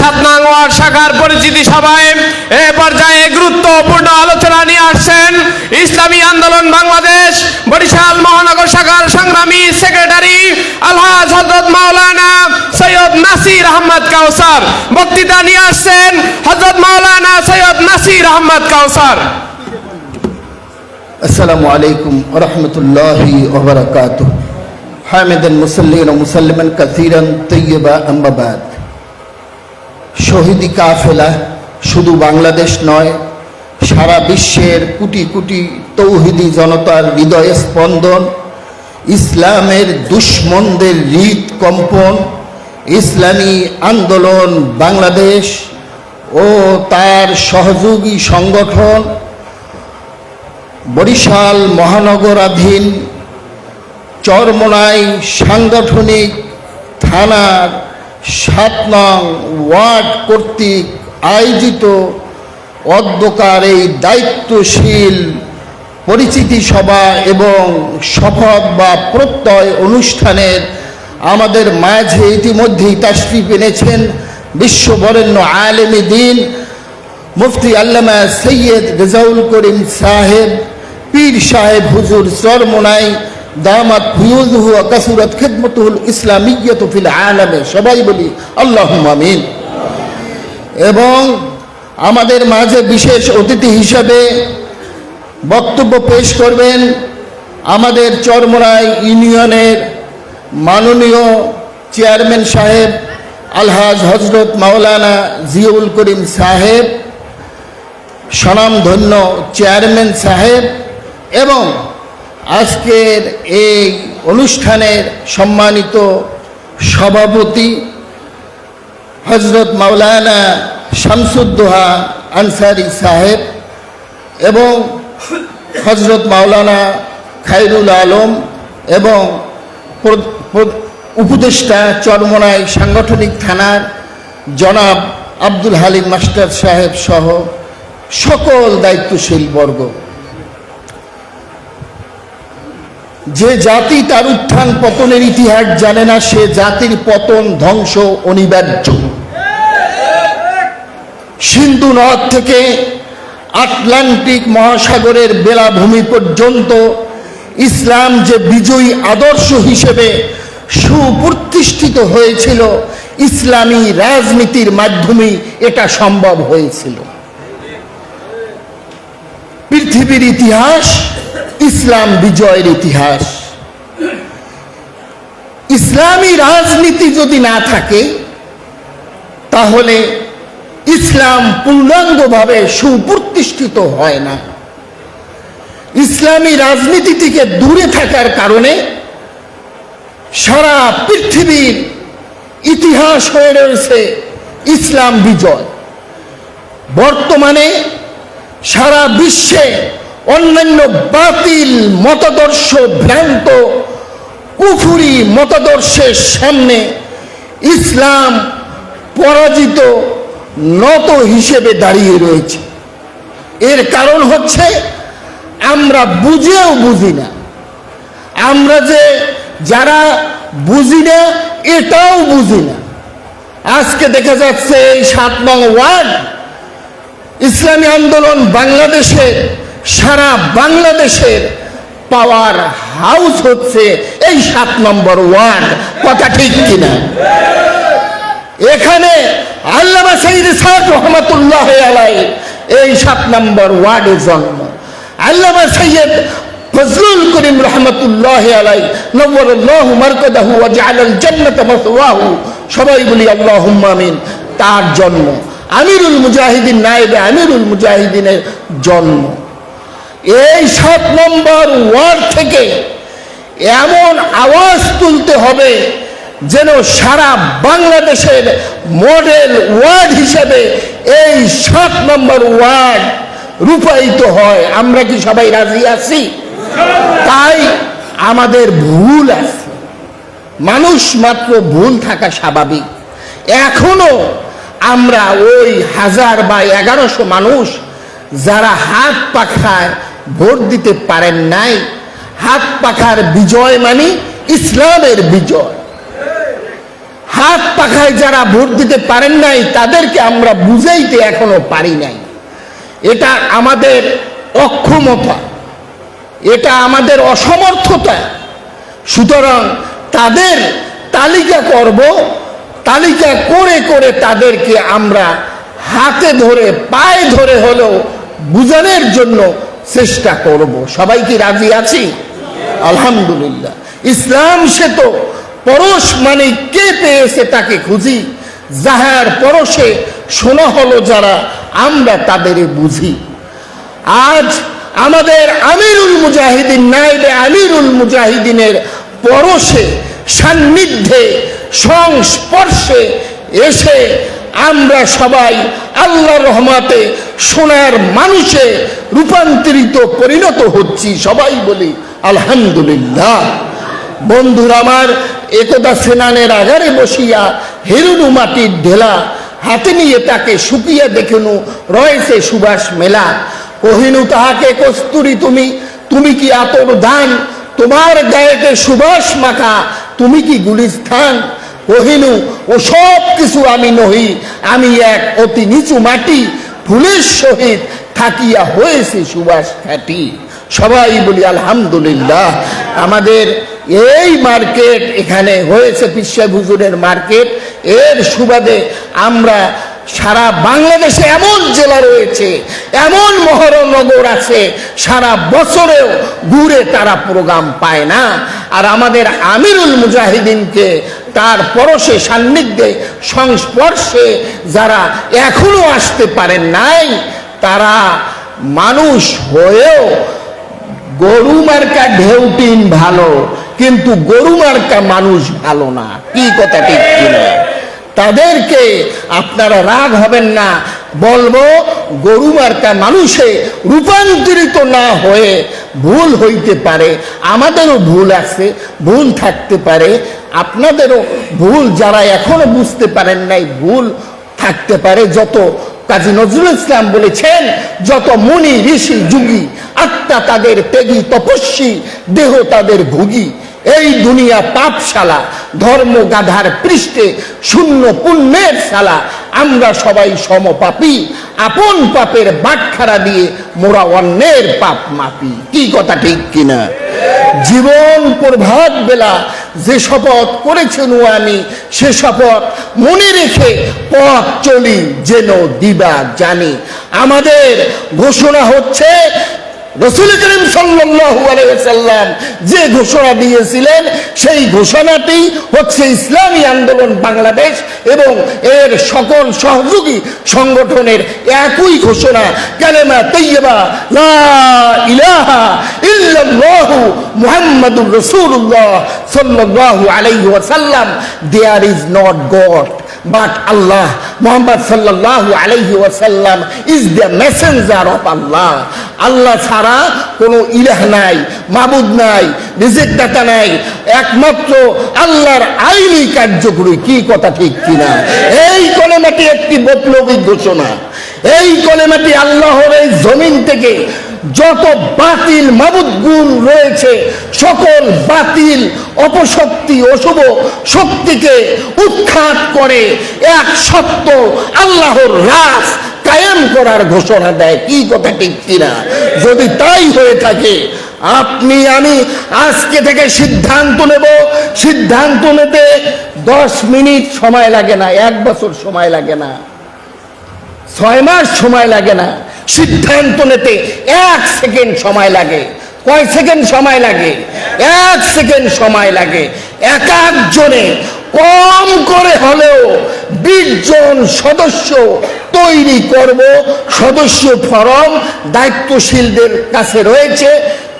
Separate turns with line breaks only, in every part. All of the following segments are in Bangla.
সাত শাখার পরিচিতি সভায় এ পর্যায়ে গুরুত্বপূর্ণ আলোচনা নিয়ে আসছেন ইসলামী আন্দোলন বাংলাদেশ, বরিশাল মহানগর শাখার সংগ্রামী সেক্রেটারি আলহাজ হজরত মাওলানা সৈয়দ নাসির আহমদ কাউসার। বক্তৃতা নিয়ে আসছেন হজরত মাওলানা সৈয়দ নাসির আহমদ কাউসার।
আসসালামু আলাইকুম রহমতুল্লাহি ওবরাকাতুহ মুসল্লিন ও মুসল্লিমান কাসিরান তৈয়বা আম্মাবাদ শহীদি কাফেলা শুধু বাংলাদেশ নয়, সারা বিশ্বের কোটি কোটি তৌহিদি জনতার হৃদয় স্পন্দন, ইসলামের দুশ্মনদের হৃদ কম্পন, ইসলামী আন্দোলন বাংলাদেশ ও তার সহযোগী সংগঠন, বরিশাল মহানগরাধীন চরমোনাই সাংগঠনিক থানার সাত নং ওয়ার্ড কর্তৃক আয়োজিত অধ্যকার এই দায়িত্বশীল পরিচিতি সভা এবং শপথ বা প্রত্যয় অনুষ্ঠানের আমাদের মাঝে ইতিমধ্যেই তাশরিফ এনেছেন বিশ্ববরেণ্য আলেমী দিন মুফতি আল্লামা সৈয়দ রেজাউল করিম সাহেব, পীর সাহেব হুজুর চরমোনাই দামাত ফুয়ুজহু কাসুরত খিদমতুল ইসলামিয়ত ফিল আলামে। সবাই বলি আল্লাহ আমিন। এবং আমাদের মাঝে বিশেষ অতিথি হিসাবে বক্তব্য পেশ করবেন আমাদের চরমোনাই ইউনিয়নের মাননীয় চেয়ারম্যান সাহেব আলহাজ হজরত মাওলানা জিয়াউল করিম সাহেব, স্বনামধন্য চেয়ারম্যান সাহেব এবং আজকের এই অনুষ্ঠানের সম্মানিত সভাপতি হজরত মাওলানা শামসুদ্দোহা আনসারি সাহেব এবং হজরত মাওলানা খাইরুল আলম এবং উপদেষ্টা চরমনাই সাংগঠনিক থানার জনাব আব্দুল হালিম মাস্টার সাহেব সহ সকল দায়িত্বশীল বর্গ। যে জাতি তার উত্থান পতনের ইতিহাস জানে না, সে জাতির পতন ধ্বংস অনিবার্য। সিন্ধু নদ থেকে আটলান্টিক মহাসাগরের বেলাভূমি পর্যন্ত ইসলাম যে বিজয়ী আদর্শ হিসেবে সুপ্রতিষ্ঠিত হয়েছিল, ইসলামী রাজনীতির মাধ্যমে এটা সম্ভব হয়েছিল। পৃথিবীর ইতিহাস ইসলাম বিজয়ের ইতিহাস। ইসলামী রাজনীতি যদি না থাকে, তাহলে ইসলাম পূর্ণাঙ্গভাবে সুপ্রতিষ্ঠিত হয় না। ইসলামী রাজনীতি থেকে দূরে থাকার কারণে সারা পৃথিবীর ইতিহাস হয়ে রয়েছে ইসলাম বিজয়। বর্তমানে সারা বিশ্বে অন্যান্য বাতিল মতাদর্শ ভ্রান্ত কুফুরি মতাদর্শের সামনে ইসলাম পরাজিত নত হিসেবে দাঁড়িয়ে রয়েছে। এর কারণ হচ্ছে আমরা বুঝেও বুঝি না। আমরা যে যারা বুঝি না, এটাও বুঝি না। আজকে দেখা যাচ্ছে এই সাত নং ওয়ার্ড, ইসলামী আন্দোলন বাংলাদেশের সারা বাংলাদেশের পাওয়ার হাউস হচ্ছে এই সাত নম্বর ওয়ার্ড। কথা ঠিক কিনা? এখানে আল্লামা সঈদ সাদ রহমতুল্লাহ আলাই এই সাত নম্বর ওয়ার্ডে জন্ম। আল্লামা সৈয়দ ফজলুল করিম রহমতুল্লাহ আলাই নব্বরুল্লাহ মারকদাহু ওয়া জাআলাল জান্নাত মাসওয়াহু সবাই বলি আল্লাহুম্মা আমিন, তার জন্ম। আমিরুল মুজাহিদিন, নায়েবে আমিরুল মুজাহিদিনের জন্ম। এই সাত নম্বর ওয়ার্ড থেকে এমন আওয়াজ তুলতে হবে যেন সারা বাংলাদেশের মডেল ওয়ার্ড হিসেবে এই সাত নম্বর ওয়ার্ড রূপায়িত হয়। আমরা কি সবাই রাজি আছি? তাই আমাদের ভুল আছে। মানুষ মাত্র ভুল থাকা স্বাভাবিক। এখনও আমরা ওই হাজার বা এগারোশো মানুষ যারা হাত পাখায় ভোট দিতে পারেন নাই, হাত পাখার বিজয় মানে ইসলামের বিজয়। হাত পাখায় যারা ভোট দিতে পারেন নাই, তাদেরকে আমরা বুঝাইতে এখনও পারি নাই। এটা আমাদের অক্ষমতা, এটা আমাদের অসমর্থতা। সুতরাং তাদের তালিকা করব, তালিকা করে করে তাদেরকে আমরা হাতে ধরে, পায়ে ধরে হলেও বুঝানোর জন্য চেষ্টা করব। সবাই কি রাজি আছি? আলহামদুলিল্লাহ। ইসলাম সে তো পরশ মানে কে পেয়েছে তাকে খুঁজি? যাহার পরশে শোনা হলো যারা, আমরা তাদের বুঝি। আজ আমাদের আমিরুল মুজাহিদিন নাইবে আমিরুল মুজাহিদিনের পরশে সান্নিধ্যে, সংস্পর্শে এসে আমরা সবাই আল্লাহ রহমাতে সোনার মানুষে রূপান্তরিত পরিণত হচ্ছি, সবাই বলি, আলহামদুলিল্লাহ। বন্ধুরা আমার, একদা সেনানের আগারে বসিয়া হেরুনু মাটির ঢেলা, হাতে নিয়ে তাকে শুকিয়া দেখেনু, রয়েছে সুবাস মেলা। কহিনু, তাহাকে কস্তুরি তুমি তুমি কি আতর দান? তোমার গায়েতে সুবাস মাখা, তুমি কি গুলিস্থান? কহিনু, ও সব কিছু আমি নহি, আমি এক অতি নিচু মাটি ফুলের সহিত থাকিয়া হয়েছে সুবাস খ্যাতি। সবাই বলি, আলহামদুলিল্লাহ। আমাদের এই মার্কেট এখানে হয়েছে হুজুরের মার্কেট। এর সুবাদে আমরা সারা বাংলাদেশে এমন জেলা রয়েছে, এমন মহরনগর আছে, সারা বছরেও ঘুরে তারা প্রোগ্রাম পায় না। আর আমাদের আমিরুল মুজাহিদিনকে তার পরশে সান্নিধ্যে, সংস্পর্শে যারা এখনও আসতে পারেন নাই, তারা মানুষ হয়েও গরু মার্কা ঢেউটিন ভালো, কিন্তু গরু মার্কা মানুষ ভালো না। কি কথা ঠিক কিনা? তাদেরকে আপনারা রাগ হবেন না। বলব, গরু মার্কা মানুষে রূপান্তরিত না হয়ে ভুল হইতে পারে। আমাদেরও ভুল আছে, ভুল থাকতে পারে। আপনাদেরও ভুল যারা এখনও বুঝতে পারেন নাই, ভুল থাকতে পারে। যত কাজী নজরুল ইসলাম বলেছেন, যত মুনি, ঋষি, যুগী, আত্মা তাদের ত্যাগী, তপস্বী, দেহ তাদের ভুগী। এই দুনিয়া পাপশালা ধর্ম গাধার পৃষ্ঠে শূন্য পুণ্যের শালা। আমরা সবাই সমপাপী, আপন পাপের বাটখারা দিয়ে মোরা অন্যের পাপ মাপি। কি কথা ঠিক কিনা? জীবন প্রভাত বেলা যে শপথ করেছেন ও আমি, সে শপথ মনে রেখে পথ চলি যেন দিবা জানি। আমাদের ঘোষণা হচ্ছে রসুল করিম সাল্লাম যে ঘোষণা দিয়েছিলেন, সেই ঘোষণাটি হচ্ছে ইসলামী আন্দোলন বাংলাদেশ এবং এর সকল সহযোগী সংগঠনের একই ঘোষণা, কালেমা তৈয়বা লা ইলাহা ইল্লাল্লাহু মুহাম্মাদুর রাসূলুল্লাহ সাল্লাল্লাহু there is not god but Allah Muhammad সাল্লাল্লাহু আলাইহি ওয়াসাল্লাম is the messenger of Allah Allah ছাড়া কোনো ইলাহ নাই, মাবুদ নাই রিজিক দাতা নাই, একমাত্র আল্লাহর আইনি কার্যকরী, কি কথা ঠিক কিনা? এই কলেমাটি একটি বৈপ্লবিক ঘোষণা। এই কলেমাটি আল্লাহর এই জমিন থেকে যত বাতিল মাবুদ গুণ রয়েছে, সকল বাতিল অপশক্তি অশুভ শক্তিকে উৎখাত করে, এক সত্য আল্লাহর রাস কায়েম করার ঘোষণা দেয়। কি কথা ঠিক কিনা? যদি তাই হয়ে থাকে, আপনি, আমি আজকে থেকে সিদ্ধান্ত নেব। সিদ্ধান্ত নিতে দশ মিনিট সময় লাগে না, এক বছর সময় লাগে না, ছয় মাস সময় লাগে না। সিদ্ধান্ত নিতে এক সেকেন্ড সময় লাগে। কয় সেকেন্ড সময় লাগে? এক সেকেন্ড সময় লাগে। এক একজনে কম করে হলেও বিশ জন সদস্য তৈরি করব। সদস্য ফরম দায়িত্বশীলদের কাছে রয়েছে।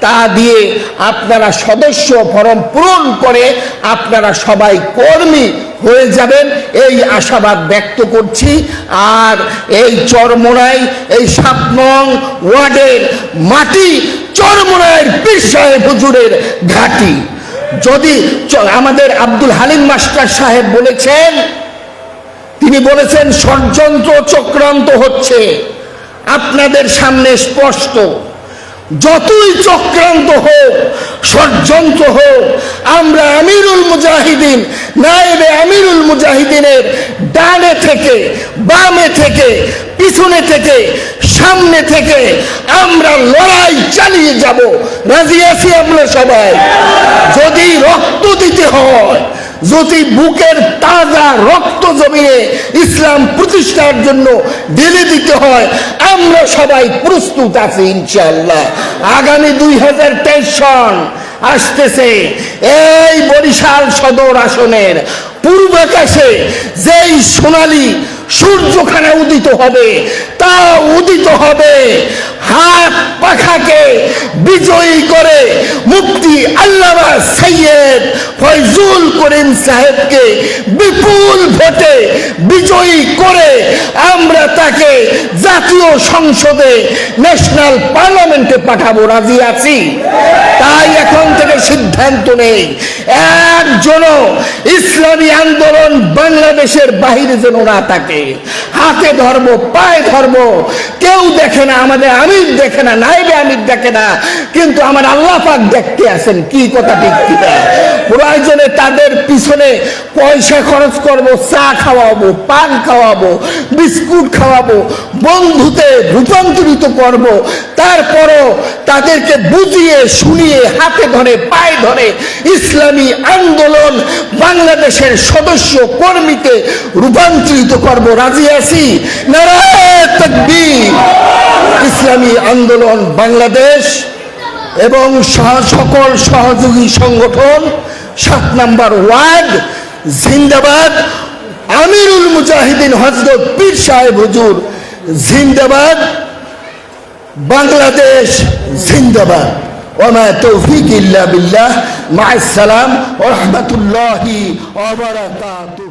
তা দিয়ে আপনারা সদস্য ফরম পূরণ করে আপনারা সবাই কর্মী হয়ে যাবেন। এই আশাবাদ ব্যক্ত করছি। আর এই চরমোনাই, এই সাত নং ওয়ার্ডের মাটি চরমোনাইয়ের পীর হুজুরের ঘাটি। যদি আমাদের আব্দুল হালিম মাস্টার সাহেব বলেছেন, তিনি বলেছেন, ষড়যন্ত্র চক্রান্ত হচ্ছে। আপনাদের সামনে স্পষ্ট। যতই চক্রান্ত হোক, ষড়যন্ত্র হোক, আমরা আমিরুল মুজাহিদিন, নায়েবে আমিরুল মুজাহিদিনের ডানে থেকে, বামে থেকে, পিছনে থেকে, সামনে থেকে আমরা লড়াই চালিয়ে যাব। রাজি আছি আমরা সবাই? যদি রক্ত দিতে হয় যদি বুকের তাজা রক্ত জমিয়ে ইসলাম প্রতিষ্ঠার জন্য ঢেলে দিতে হয়, আমরা সবাই প্রস্তুত আছি ইনশাল্লাহ আগামী দুই হাজার তেইশ সন আসতেছে। এই বরিশাল সদর আসনের পূর্বাকাশে যেই সোনালী সূর্যখানে উদিত হবে, তা উদিত হবে। হাত পাখাকে বিজয়ী করে মুক্তি আল্লামা সৈয়দ ফয়জুল করিম সাহেবকে বিপুল ভোটে বিজয়ী করে আমরা তাকে জাতীয় সংসদে ন্যাশনাল পার্লামেন্টে পাঠাবো। রাজি আছি? তাই এখন থেকে সিদ্ধান্ত নেই। একজনও ইসলামী আন্দোলন বাংলাদেশের বাহিরে যেন না থাকে। হাতে ধরবো, পায়ে ধর্ম কেউ দেখে না, আমাদের আমির দেখে না, নাইবে আমির দেখে না। কিন্তু আমার আল্লাহ পাক দেখতে আছেন, কি কথা ঠিক কিনা? প্রয়োজনে তাদের পিছনে পয়সা খরচ করব, চা খাওয়াবো, পান খাওয়াবো বিস্কুট খাওয়াবো, বন্ধুতে রূপান্তরিত করব, তারপরও তাদেরকে বুঝিয়ে, শুনিয়ে, হাতে ধরে, পায়ে ধরে ইসলামী আন্দোলন বাংলাদেশের সদস্য কর্মীতে রূপান্তরিত করব। রাজি আছি? ইসলামী আন্দোলন বাংলাদেশ এবং সকল সহযোগী সংগঠন, সাত নাম্বার ওয়ার্ড, জিন্দাবাদ। আমিরুল মুজাহিদিন হজরত পীর সাহেব হুজুর জিন্দাবাদ, বাংলাদেশ জিন্দাবাদ। ওমা তৌফিক ইল্লা বিল্লাহ। মা আসসালাম ওয়া রাহমাতুল্লাহি ওয়া বারাকাতুহু।